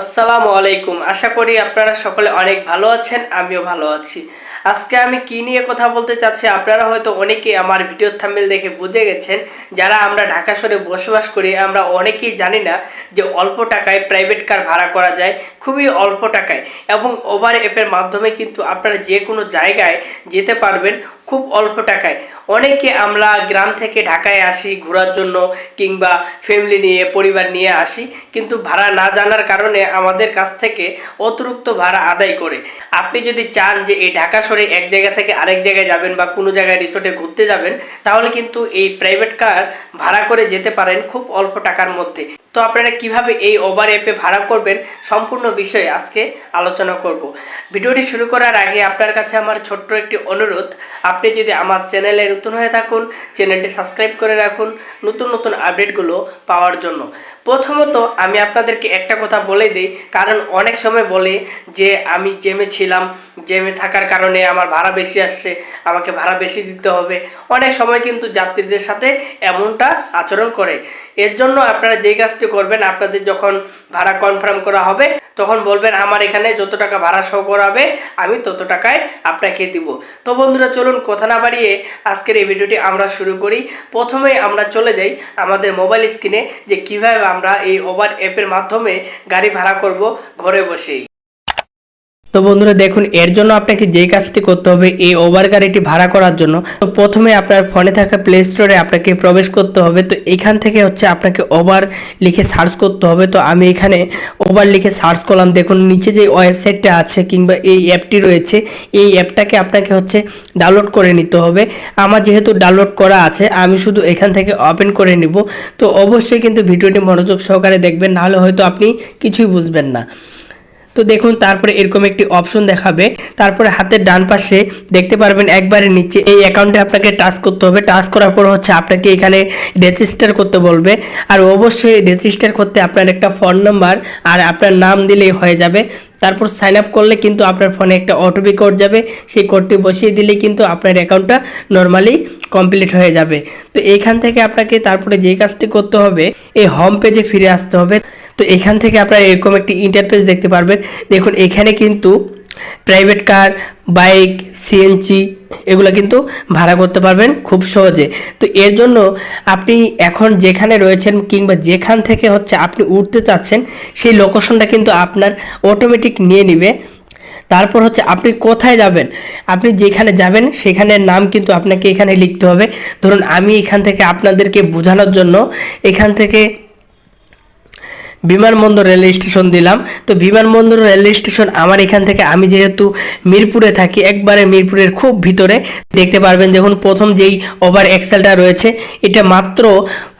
আসসালামু আলাইকুম। আশা করি আপনারা সকলে অনেক ভালো আছেন আমিও ভালো আছি। আজকে আমি কি নিয়ে কথা বলতে চাচ্ছি, আপনারা হয়তো অনেকেই আমার ভিডিও থাম্বেল দেখে বুঝে গেছেন, যারা আমরা ঢাকা শহরে বসবাস করি, আমরা অনেকেই জানি না যে অল্প টাকায় প্রাইভেট কার ভাড়া করা যায়, খুবই অল্প টাকায় এবং ওভার অ্যাপের মাধ্যমে কিন্তু আপনারা যে কোনো জায়গায় যেতে পারবেন খুব অল্প টাকায়। অনেকে আমরা গ্রাম থেকে ঢাকায় আসি ঘোরার জন্য কিংবা ফ্যামিলি নিয়ে, পরিবার নিয়ে আসি, কিন্তু ভাড়া না জানার কারণে আমাদের কাছ থেকে অতিরিক্ত ভাড়া আদায় করে। আপনি যদি চান যে এই ঢাকা শহরে এক জায়গা থেকে আরেক জায়গায় যাবেন বা কোনো জায়গায় রিসোর্টে ঘুরতে যাবেন, তাহলে কিন্তু এই প্রাইভেট কার ভাড়া করে যেতে পারেন খুব অল্প টাকার মধ্যে। তো আপনারা কীভাবে এই ওভার অ্যাপে ভাড়া করবেন সম্পূর্ণ বিষয়ে আজকে আলোচনা করব। ভিডিওটি শুরু করার আগে আপনার কাছে আমার ছোট্ট একটি অনুরোধ, আপনি যদি আমার চ্যানেলে নতুন হয়ে থাকুন চ্যানেলটি সাবস্ক্রাইব করে রাখুন, নতুন নতুন আপডেটগুলো পাওয়ার জন্য। প্রথমত আমি আপনাদেরকে একটা কথা বলে দিই, কারণ অনেক সময় বলে যে আমি জেমে ছিলাম জেমে থাকার কারণে আমার ভাড়া বেশি আসছে, আমাকে ভাড়া বেশি দিতে হবে। অনেক সময় কিন্তু যাত্রীদের সাথে এমনটা আচরণ করে। এর জন্য আপনারা যেই কাজটি করবেন, আপনাদের যখন ভাড়া কনফার্ম করা হবে, তখন বলবেন, আমার এখানে যত টাকা ভাড়া শো করাবে, আমি তত টাকায় আপনাকে দিব। তো বন্ধুরা, চলুন কথা না বাড়িয়ে আজকের এই ভিডিওটি আমরা শুরু করি। প্রথমে আমরা চলে যাই আমাদের মোবাইল স্ক্রিনে যে কীভাবে আমরা এই ওভার অ্যাপের মাধ্যমে গাড়ি ভাড়া করব ঘরে বসেই। তো বন্ধুরা দেখুন, এর জন্য আপনাকে যেই কাজটি করতে হবে, এই ওভার গাড়িটি ভাড়া করার জন্য, তো প্রথমে আপনার ফোনে থাকা প্লে স্টোরে আপনাকে প্রবেশ করতে হবে, তো এখান থেকে হচ্ছে আপনাকে ওভার লিখে সার্চ করতে হবে, তো আমি এখানে ওভার লিখে সার্চ করলাম, দেখুন নিচে যে ওয়েবসাইটটা আছে কিংবা এই অ্যাপটি রয়েছে, এই অ্যাপটাকে আপনাকে হচ্ছে ডাউনলোড করে নিতে হবে, আমার যেহেতু ডাউনলোড করা আছে, আমি শুধু এখান থেকে ওপেন করে নিব, তো অবশ্যই কিন্তু ভিডিওটি মনোযোগ সহকারে দেখবেন, নাহলে হয়তো আপনি কিছুই বুঝবেন না। তো দেখুন, তারপরে এরকম একটি অপশন দেখাবে। তারপরে হাতের ডান পাশে দেখতে পারবেন একবারে নিচে এই অ্যাকাউন্টে আপনাকে টাচ করতে হবে। টাচ করার পর হচ্ছে আপনাকে এখানে রেজিস্টার করতে বলবে। আর অবশ্যই রেজিস্টার করতে আপনার একটা ফোন নাম্বার আর আপনার নাম দিলেই হয়ে যাবে। তারপর সাইন আপ করলে কিন্তু আপনার ফোনে একটা ওটিপি কোড যাবে। সেই কোডটি বসিয়ে দিলে কিন্তু আপনার অ্যাকাউন্টটা নর্মালি কমপ্লিট হয়ে যাবে। তো এইখান থেকে আপনাকে তারপরে যে কাজটি করতে হবে, এই হোম পেজে ফিরে আসতে হবে। তো এখান থেকে আপনারা এরকম একটি ইন্টারফেস দেখতে পারবেন। দেখুন, এখানে কিন্তু প্রাইভেট কার বাইক সিএনজি এগুলো কিন্তু ভাড়া করতে পারবেন খুব সহজে। তো এর জন্য আপনি এখন যেখানে রয়েছেন কিংবা যেখান থেকে হচ্ছে আপনি উঠতে চাচ্ছেন, সেই লোকেশনটা কিন্তু আপনার অটোমেটিক নিয়ে নিবে। তারপর হচ্ছে আপনি কোথায় যাবেন? আপনি যেখানে যাবেন সেখানের নাম কিন্তু আপনাকে এখানে লিখতে হবে। ধরুন, আমি এখান থেকে আপনাদেরকে বোঝানোর জন্য এখান থেকে বিমানবন্দর রেল স্টেশন দিলাম। তো বিমানবন্দর রেল স্টেশন আমার এখান থেকে আমি যেহেতু মিরপুরে থাকি, একবারে মিরপুরের খুব ভিতরে, দেখতে পারবেন যখন প্রথম যেই ওভার এক্সেলটা রয়েছে, এটা মাত্র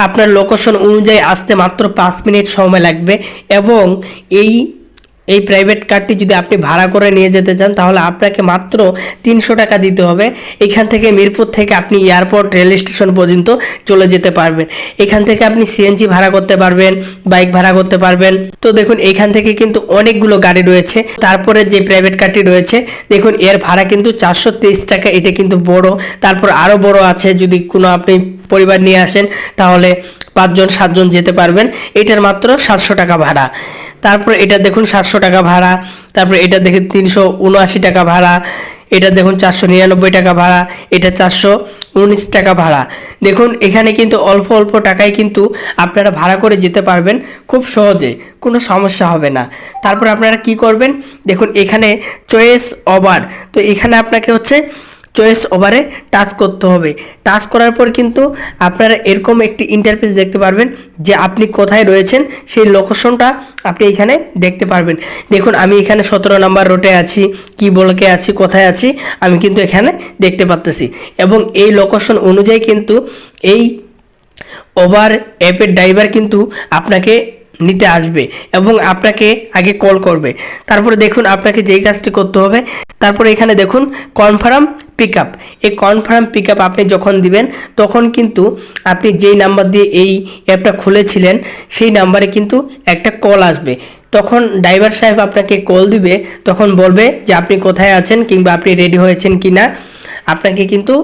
আপনার লোকেশন অনুযায়ী আসতে মাত্র পাঁচ মিনিট সময় লাগবে এবং এই এই প্রাইভেট কারটি যদি আপনি ভাড়া করে নিয়ে যেতে চান, তাহলে আপনাকে মাত্র তিনশো টাকা দিতে হবে। এখান থেকে মিরপুর থেকে আপনি এয়ারপোর্ট রেল স্টেশন পর্যন্ত চলে যেতে পারবেন। এখান থেকে আপনি সিএনজি ভাড়া করতে পারবেন বাইক ভাড়া করতে পারবেন। তো দেখুন, এখান থেকে কিন্তু অনেকগুলো গাড়ি রয়েছে। তারপরে যে প্রাইভেট কারটি রয়েছে, দেখুন, এর ভাড়া কিন্তু চারশো তেইশ টাকা। এটা কিন্তু বড়। তারপর আরও বড় আছে। যদি কোনো আপনি পরিবার নিয়ে আসেন, তাহলে পাঁচজন, সাতজন যেতে পারবেন। এটার মাত্র সাতশো টাকা ভাড়া। তারপর এটা দেখুন সাতশো টাকা ভাড়া। তারপর এটা দেখুন তিনশো উনআশি টাকা ভাড়া। এটা দেখুন চারশো নিরানব্বই টাকা ভাড়া। এটা চারশো উনিশ টাকা ভাড়া। দেখুন, এখানে কিন্তু অল্প অল্প টাকায় কিন্তু আপনারা ভাড়া করে যেতে পারবেন খুব সহজে, কোনো সমস্যা হবে না। তারপর আপনারা কি করবেন? দেখুন, এখানে চয়েস ওভার। তো এখানে আপনাকে হচ্ছে চয়েস ওভারে টাচ করতে হবে। টাচ করার পর কিন্তু আপনারা এরকম একটি ইন্টারফেস দেখতে পারবেন যে আপনি কোথায় রয়েছেন, সেই লোকেশনটা আপনি এখানে দেখতে পারবেন। দেখুন, আমি এখানে সতেরো নাম্বার রোডে আছি, কি বলকে আছি, কোথায় আছি, আমি কিন্তু এখানে দেখতে পাচ্তেছি এবং এই লোকেশন অনুযায়ী কিন্তু এই ওভার অ্যাপের ড্রাইভার কিন্তু আপনাকে নিতে আসবে এবং আপনাকে আগে কল করবে। তারপরে দেখুন আপনাকে যেই কাজটি করতে হবে, তারপরে এখানে দেখুন কনফার্ম পিক আপ এই কনফার্ম পিক আপ আপনি যখন দিবেন, তখন কিন্তু আপনি যেই নাম্বার দিয়ে এই অ্যাপটা খুলেছিলেন, সেই নাম্বারে কিন্তু একটা কল আসবে। তখন ড্রাইভার সাহেব আপনাকে কল দিবে, তখন বলবে যে আপনি কোথায় আছেন কিংবা আপনি রেডি হয়েছেন কি না আপনাকে কিন্তু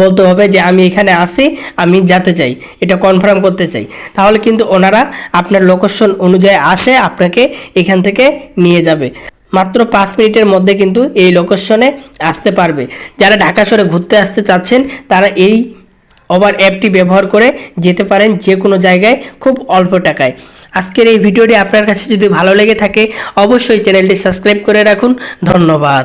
বলতে হবে যে আমি এখানে আসি আমি যেতে চাই, এটা কনফার্ম করতে চাই। তাহলে কিন্তু ওনারা আপনার লোকেশন অনুযায়ী আসে, আপনাকে এখান থেকে নিয়ে যাবে। মাত্র পাঁচ মিনিটের মধ্যে কিন্তু এই লোকেশনে আসতে পারবে। যারা ঢাকা শহরে ঘুরতে আসতে চাচ্ছেন, তারা এই ওভার অ্যাপটি ব্যবহার করে যেতে পারেন যে কোনো জায়গায় খুব অল্প টাকায়। আজকের এই ভিডিওটি আপনার কাছে যদি ভালো লেগে থাকে, অবশ্যই চ্যানেলটি সাবস্ক্রাইব করে রাখুন। ধন্যবাদ।